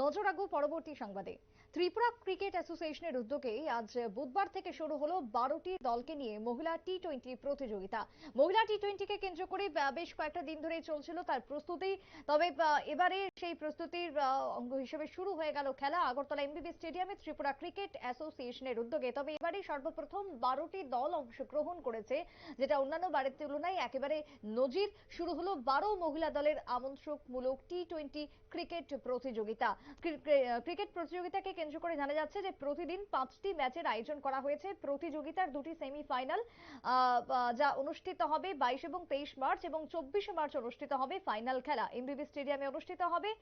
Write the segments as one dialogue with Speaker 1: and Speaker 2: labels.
Speaker 1: নজর রাখব পরবর্তী সংবাদে। ত্রিপুরা ক্রিকেট অ্যাসোসিয়েশনের উদ্যোগে আজ বুধবার থেকে শুরু হলো বারোটি দলকে নিয়ে মহিলা টি টোয়েন্টি প্রতিযোগিতা। মহিলা টি টোয়েন্টিকে কেন্দ্র করে বেশ কয়েকটা দিন ধরেই চলছিল তার প্রস্তুতি। তবে এবারে সেই প্রস্তুতির অঙ্গ হিসেবে শুরু হয়ে গেল খেলা আগরতলা এমবিবি স্টেডিয়ামে ত্রিপুরা ক্রিকেট অ্যাসোসিয়েশনের উদ্যোগে। তবে এবারে সর্বপ্রথম বারোটি দল অংশগ্রহণ করেছে, যেটা অন্যান্য বারের তুলনায় একেবারে নজির। শুরু হলো বারো মহিলা দলের আমন্ত্রকমূলক টি টোয়েন্টি ক্রিকেট প্রতিযোগিতা। ক্রিকেট প্রতিযোগিতাকে কেন্দ্র করে জানা যাচ্ছে যে প্রতিদিন পাঁচটি ম্যাচের আয়োজন করা হয়েছে। প্রতিযোগিতার দুটি সেমিফাইনাল যা অনুষ্ঠিত হবে বাইশ এবং তেইশ মার্চ এবং চব্বিশে মার্চ অনুষ্ঠিত হবে ফাইনাল খেলা। এমবিবি স্টেডিয়ামে অনুষ্ঠিত হবে।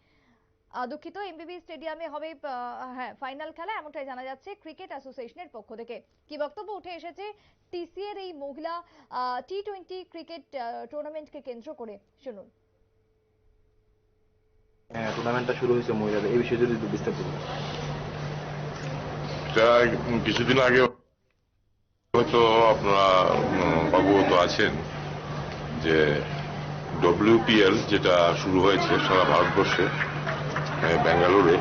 Speaker 1: দুঃখিত এমবিবি স্টেডিয়ামে হবে হ্যাঁ ফাইনাল খেলা, এমনটাই জানা যাচ্ছে ক্রিকেট অ্যাসোসিয়েশনের পক্ষ থেকে। কি বক্তব্য উঠে এসেছে? টিসি এর এই মহিলা টি টোয়েন্টি ক্রিকেট টুর্নামেন্টকে কেন্দ্র করে। শুনুন।
Speaker 2: টুর্নামেন্টটা শুরু হয়েছে মহিলাদের। এই বিষয়ে যদি বিস্তারিত
Speaker 3: কিছুদিন আগে হয়তো আপনারা অবগত আছেন যে ডব্লিউপিএল যেটা শুরু হয়েছে সারা ভারতবর্ষে আহ, ব্যাঙ্গালোরে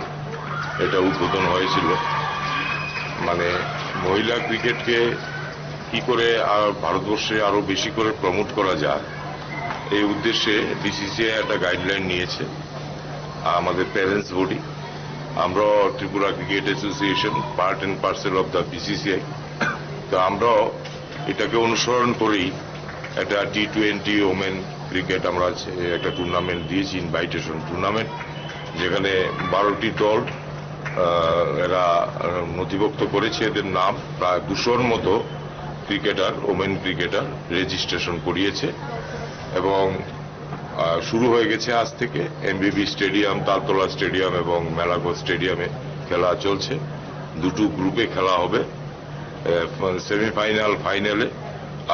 Speaker 3: এটা উদ্বোধন হয়েছিল। মানে মহিলা ক্রিকেটকে কি করে আর ভারতবর্ষে আরও বেশি করে প্রমোট করা যায় এই উদ্দেশ্যে বিসিসিআই একটা গাইডলাইন নিয়েছে। আমাদের প্যারেন্টস বডি। আমরা Tripura cricket association part and parcel of the BCCI তো আমরাও এটাকে অনুসরণ করেই একটা টি টোয়েন্টি ওমেন ক্রিকেট আমরা একটা টুর্নামেন্ট দিয়েছি ইনভাইটেশন টুর্নামেন্ট যেখানে বারোটি দল এরা নথিভুক্ত করেছে। এদের নাম প্রায় দুশোর মতো ক্রিকেটার ওমেন ক্রিকেটার রেজিস্ট্রেশন করিয়েছে। এবং শুরু হয়ে গেছে আজ থেকে। এমবিবি স্টেডিয়াম তালতলা স্টেডিয়াম এবং মেলাগো স্টেডিয়ামে খেলা চলছে। দুটো গ্রুপে খেলা হবে। সেমিফাইনাল ফাইনালে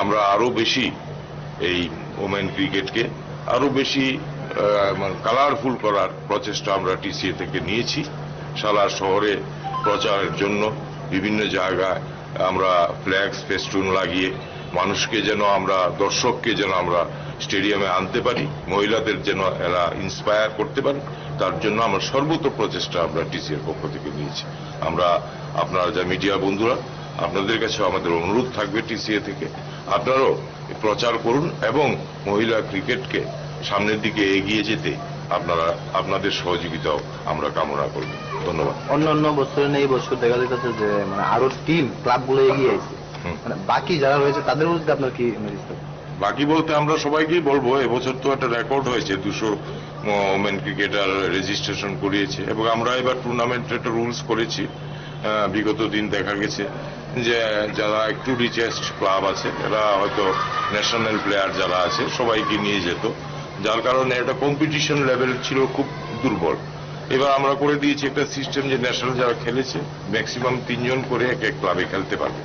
Speaker 3: আমরা আরও বেশি এই ওমেন ক্রিকেটকে আরও বেশি কালারফুল করার প্রচেষ্টা আমরা টিসিএ থেকে নিয়েছি। সারা শহরে প্রচারের জন্য বিভিন্ন জায়গায় আমরা ফ্ল্যাক্স ফেস্টুন লাগিয়ে মানুষকে যেন আমরা, দর্শককে যেন আমরা স্টেডিয়ামে আনতে পারি, মহিলাদের যেন এরা ইন্সপায়ার করতে পারি, তার জন্য আমরা সর্বত প্রচেষ্টা আমরা টিসিএর পক্ষ থেকে নিয়েছি। আমরা, আপনারা যা মিডিয়া বন্ধুরা, আপনাদের কাছে আমাদের অনুরোধ থাকবে টিসিএ থেকে। আপনারাও প্রচার করুন এবং মহিলা ক্রিকেটকে সামনের দিকে এগিয়ে যেতে আপনারা, আপনাদের সহযোগিতাও আমরা কামনা করব। ধন্যবাদ।
Speaker 2: অন্য অন্য বছরে, এই বছর দেখা যাচ্ছে যে মানে আরও টিম ক্লাবগুলো এগিয়ে আছে। মানে বাকি যারা রয়েছে তাদের মধ্যে আপনার কি মেসেজ?
Speaker 3: বাকি বলতে আমরা সবাইকেই বলব এবছর তো একটা রেকর্ড হয়েছে দুশো ওমেন ক্রিকেটার রেজিস্ট্রেশন করিয়েছে এবং আমরা এবার টুর্নামেন্টের একটা রুলস করেছি বিগত দিন দেখা গেছে যে যারা একটু রিচেস্ট ক্লাব আছে এরা হয়তো ন্যাশনাল প্লেয়ার যারা আছে সবাইকে নিয়ে যেত যার কারণে একটা কম্পিটিশন লেভেল ছিল খুব দুর্বল। এবার আমরা করে দিয়েছি একটা সিস্টেম যে ন্যাশনাল যারা খেলেছে ম্যাক্সিমাম তিনজন করে এক এক ক্লাবে খেলতে পারবে।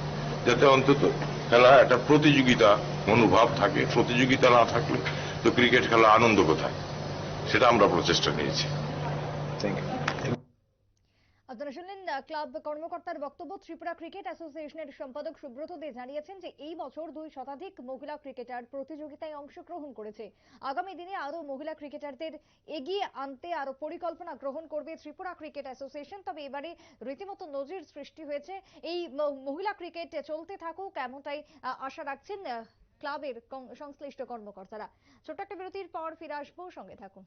Speaker 3: যাতে অন্তত খেলা একটা প্রতিযোগিতা মনোভাব থাকে, প্রতিযোগিতা না থাকলে তো ক্রিকেট খেলা আনন্দ কোথায় সেটা আমরা প্রচেষ্টা নিয়েছি
Speaker 2: থ্যাংক you.
Speaker 1: আপনারা শুনলেন ক্লাব কর্মকর্তার বক্তব্য, ত্রিপুরা ক্রিকেট অ্যাসোসিয়েশনের সম্পাদক সুব্রত দে জানিয়েছেন যে এই বছর দুই শতাধিক মহিলা ক্রিকেটার প্রতিযোগিতায় অংশগ্রহণ করেছে। আগামী দিনে আরও মহিলা ক্রিকেটারদের এগিয়ে আনতে আরও পরিকল্পনা গ্রহণ করবে ত্রিপুরা ক্রিকেট অ্যাসোসিয়েশন। তবে এবারে রীতিমতো নজির সৃষ্টি হয়েছে। এই মহিলা ক্রিকেট চলতে থাকুক এমনটাই আশা রাখছেন ক্লাবের সংশ্লিষ্ট কর্মকর্তারা। ছোট্ট একটা বিরতির পর ফিরে আসব, সঙ্গে থাকুন।